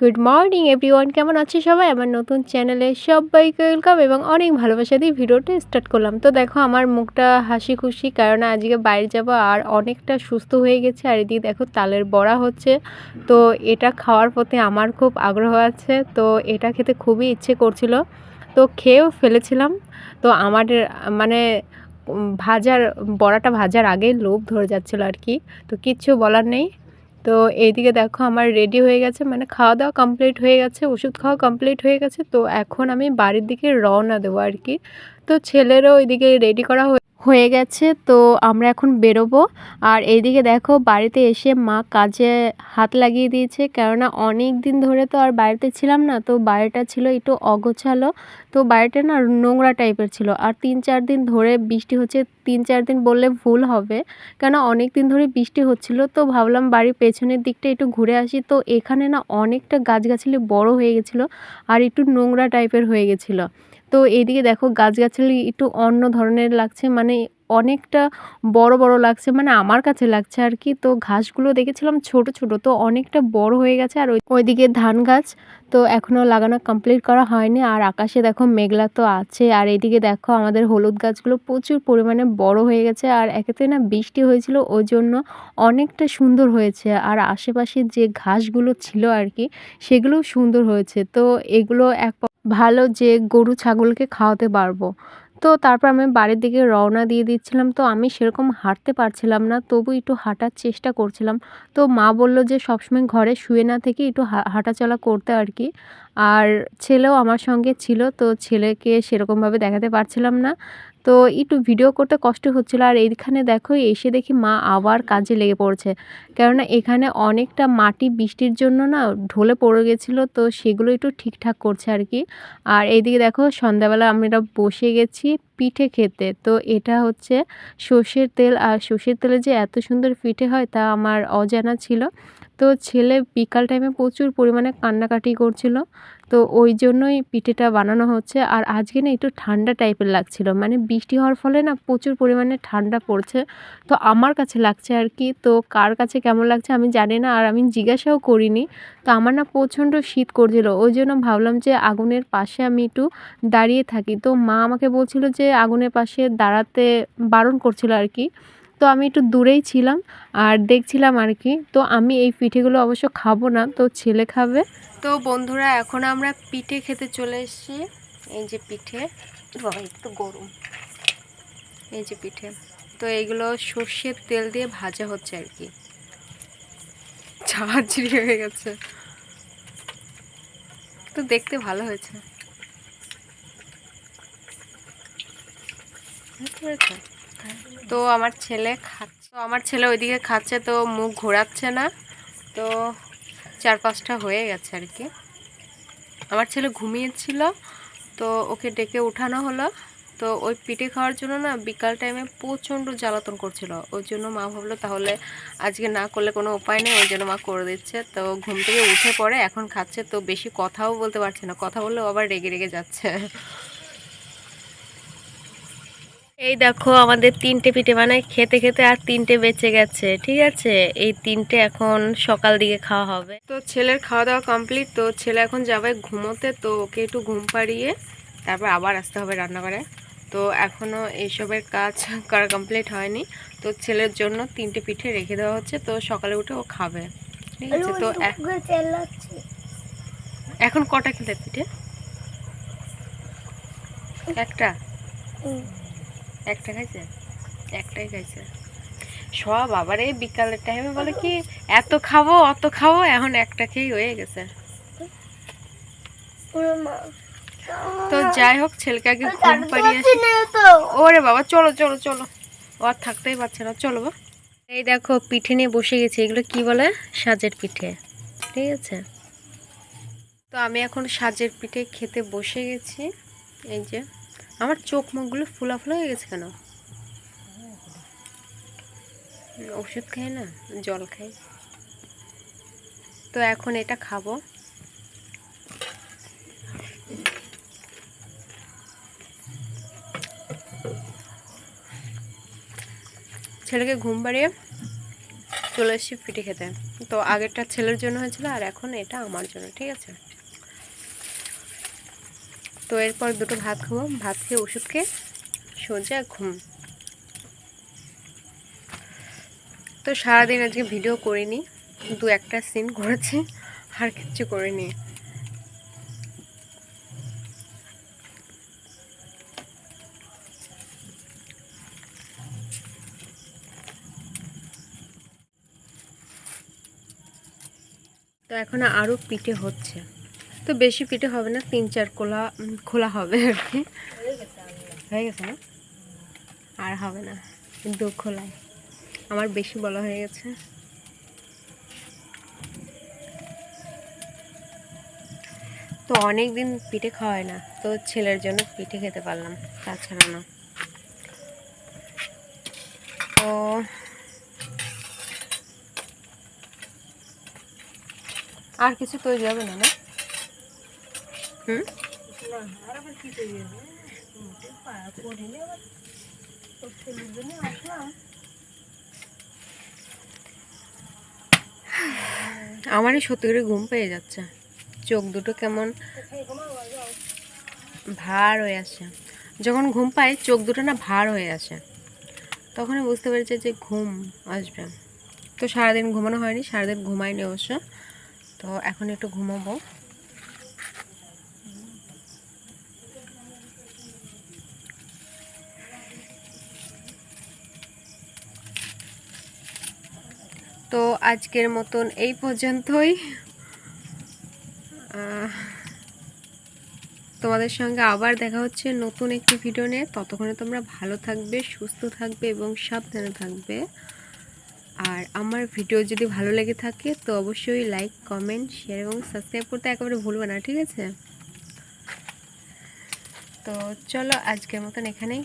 Good morning everyone কেমন আছে সবাই? আমার নতুন চ্যানেলে সবাইকে ওয়েলকাম এবং অনেক ভালোবাসা দিয়ে ভিডিওটা স্টার্ট করলাম। তো দেখো, আমার মুখটা হাসি খুশি কারণ আজকে বাইরে যাব আর অনেকটা সুস্থ হয়ে গেছে আর এদিকে দেখো, তালের বড়া হচ্ছে। তো এটা খাওয়ার প্রতি আমার খুব আগ্রহ আছে। তো এটা খেতে খুবই ইচ্ছে করছিল। তো খেয়েও ফেলেছিলাম। তো আমার মানে ভাজার, বড়াটা ভাজার আগে লোভ ধরে যাচ্ছিল আর কি। তো কিচ্ছু বলার নেই। তো এইদিকে দেখো আমার রেডি হয়ে গেছে মানে খাওয়া দাওয়া কমপ্লিট হয়ে গেছে, ওষুধ খাওয়া কমপ্লিট হয়ে গেছে, তো এখন আমি বাড়ির দিকে রওনা দেবো আর কি। তো ছেলেরও ওইদিকে রেডি করা হয়ে- গেছে, তো আমরা এখন বেরোবো। আর এইদিকে দেখো, বাড়িতে এসে মা কাজে হাত লাগিয়ে দিয়েছে, কেননা অনেক দিন ধরে তো আর বাড়িতে ছিলাম না, তো বাড়িটা ছিল একটু অগোছালো। তো বাড়িটা না নোংরা টাইপের ছিল, আর তিন চার দিন ধরে বৃষ্টি হচ্ছে, তিন চার দিন বললে ভুল হবে কেন অনেক দিন ধরে বৃষ্টি হচ্ছিল, তো ভাবলাম বাড়ির পেছনের দিকটা একটু ঘুরে আসি। তো এখানে না অনেকটা গাছগাছালি বড় হয়ে গেছিল, আর একটু নোংরা টাইপের হয়ে গেছিল। তো এইদিকে দেখো গাছগাছালি একটু অন্য ধরনের লাগছে মানে অনেকটা বড় বড় লাগছে মানে আমার কাছে লাগছে আর কি। তো ঘাসগুলো দেখেছিলাম ছোট ছোট, তো অনেকটা বড় হয়ে গেছে আর ওই, ওইদিকে ধান গাছ, তো এখনও লাগানো কমপ্লিট করা হয়নি। আর আকাশে দেখো মেঘলা তো আছে, আর এইদিকে দেখো আমাদের হলুদ গাছগুলো প্রচুর পরিমাণে বড় হয়ে গেছে। আর একেতে না বৃষ্টি হয়েছিল, ওই জন্য অনেকটা সুন্দর হয়েছে। আর আশেপাশে যে ঘাসগুলো ছিল আর কি, সেগুলোও সুন্দর হয়েছে। তো এগুলো এক ভালো যে গরু, ছাগলকে খাওয়াতে পারব। তো তারপর আমি বাড়ির দিকে রওনা দিয়ে দিচ্ছিলাম। তো আমি সেরকম হাঁটতে পারছিলাম না, তবু একটু হাঁটার চেষ্টা করছিলাম। তো মা বলল যে, সবসময় ঘরে শুয়ে না থেকে একটু হাঁটাচলা করতে আর কি। আর ছেলেও আমার সঙ্গে ছিল, তো ছেলেকে সেরকমভাবে দেখাতে পারছিলাম না। তো একটু ভিডিও করতে কষ্ট হচ্ছিল। আর এইখানে দেখো, এসে দেখি মা আবার কাজে লেগে পড়ছে। কেননা এখানে অনেকটা মাটি বৃষ্টির জন্য না ঢলে পড়ে গেছিল, তো সেগুলো একটু ঠিকঠাক করছে আর কি। আর এইদিকে দেখো, সন্ধ্যাবেলা আমরা বসে গেছি পিঠে খেতে। তো এটা হচ্ছে সর্ষের তেল। আর সর্ষের তেলে যে এত সুন্দর পিঠে হয় তা আমার অজানা ছিল। তো ছেলে বিকাল টাইমে প্রচুর পরিমাণে কান্নাকাটি করছিল। তো ওই জন্যই পিঠেটা বানানো হচ্ছে। আর আজকে না একটু ঠান্ডা টাইপের লাগছিল। মানে বৃষ্টি হওয়ার ফলে না প্রচুর পরিমাণে ঠান্ডা পড়ছে। তো আমার কাছে লাগছে আর কি। তো কার কাছে কেমন লাগছে আমি জানি না। আর আমি জিজ্ঞাসাও করিনি। তো আমার না প্রচণ্ড শীত করছিল। ওই জন্য ভাবলাম যে আগুনের পাশে আমি একটু দাঁড়িয়ে থাকি। তো মা আমাকে বলছিল যে আগুনের পাশে দাঁড়াতে বারণ করছিল আর কি। তো আমি একটু দূরেই ছিলাম আর দেখছিলাম আর কি। তো আমি এই পিঠেগুলো অবশ্য খাব না, তো ছেলে খাবে। তো বন্ধুরা, এখন আমরা পিঠে খেতে চলে এসেছি। এই যে পিঠে একটু গরম। এই যে পিঠে। তো এইগুলো সর্ষের তেল দিয়ে ভাজা হচ্ছে আর কি। ঝাঁঝরি হয়ে গেছে। তো দেখতে ভালো হয়েছে? তো আমার ছেলে খাচ্ছে আমার ছেলে ওইদিকে খাচ্ছে, তো মুখ ঘোরাচ্ছে না, তো চার পাঁচটা হয়ে গেছে আর কি। আমার ছেলে ঘুমিয়েছিল, তো ওকে ডেকে উঠানো হলো, তো ওই পিঠে খাওয়ার জন্য না বিকাল টাইমে প্রচণ্ড জ্বালাতন করছিল। ওই জন্য মা ভাবলো তাহলে আজকে না করলে কোনো উপায় নেই, ওই জন্য মা করে দিচ্ছে। তো ঘুম থেকে উঠে পড়ে, এখন খাচ্ছে, তো বেশি কথাও বলতে পারছে না। কথা বললেও আবার রেগে রেগে যাচ্ছে। এই দেখো আমাদের তিনটে পিঠে বানায় খেতে খেতে আর তিনটে বেঁচে গেছে ঠিক আছে? এই তিনটে এখন সকাল দিকে খাওয়া হবে। তো ছেলের খাওয়া দাওয়া কমপ্লিট তো ছেলে এখন যাবে ঘুমোতে তো ওকে একটু ঘুম পাড়িয়ে তারপর আবার আসতে হবে রান্নাঘরে। তো এখনও এইসবের কাজ করা কমপ্লিট হয়নি। তো ছেলের জন্য তিনটে পিঠে রেখে দেওয়া হচ্ছে তো সকালে উঠে ও খাবে ঠিক আছে? তো এখন কটা খেলে পিঠে? একটা? একটা খাইছে একটাই খাইছে সব আবার এই বিকালের টাইমে বলে কি এত খাব অত খাব এখন একটা খেয়েই হয়ে গেছে। তো যাই হোক ছেলেকে আগে ঘুম পাড়িয়ে ওরে বাবা চলো চলো চলো। ও আর থাকতেই পারছে না চলো এই দেখো পিঠে নিয়ে বসে গেছি। এগুলো কি বলে? সাজের পিঠে। ঠিক আছে। তো আমি এখন সাজের পিঠে খেতে বসে গেছি। এই যে। আমার চোখ মুখগুলো ফুলা ফুলা হয়ে গেছে কেন? ওষুধ খাই না, জল খাই। তো এখন এটা খাব। ছেলেকে ঘুম পাড়িয়ে চলে এসেছি পিঠে খেতে। তো আগেরটা ছেলের জন্য হয়েছিল আর এখন এটা আমার জন্য, ঠিক আছে? তো এরপর দুটো ভাত খাব। ভাত খেয়ে ওষুধ খেয়ে সোজা ঘুম। তো সারাদিন আজকে ভিডিও করিনি, দু একটা সিন করেছি, আর কিচ্ছু করিনি। তো এখন আরও পিঠে হচ্ছে। তো বেশি পিঠে হবে না, তিন চার কোলা খোলা হবে আর কি। হয়ে গেছে না? আর হবে না, দু খোলায় আমার বেশি বলা হয়ে গেছে। তো অনেক দিন পিঠে খাওয়া হয় না, তো ছেলের জন্য পিঠে খেতে পারলাম, তাছাড়া না। তো আর কিছু তৈরি হবে না না? হুম? আমারই সত্যি করে ঘুম পেয়ে যাচ্ছে। চোখ দুটো কেমন ভার হয়ে আসে। যখন ঘুম পাই, চোখ দুটো না ভার হয়ে আসে। তখনই বুঝতে পেরেছি যে ঘুম আসবে। তো সারাদিন ঘুমানো হয়নি, সারাদিন ঘুমাইনি অবশ্য। তো এখন একটু ঘুমাবো। তো আজকের মতন এই পর্যন্তই। তোমাদের সঙ্গে আবার দেখা হচ্ছে নতুন একটি ভিডিও নিয়ে। ততক্ষণে তোমরা ভালো থাকবে, সুস্থ থাকবে এবং সাবধানে থাকবে। আর আমার ভিডিও যদি ভালো লেগে থাকে, তো অবশ্যই লাইক কমেন্ট শেয়ার এবং সাবস্ক্রাইব করতে একেবারে ভুলবে না, ঠিক আছে? তো চলো আজকের মতন এখানেই।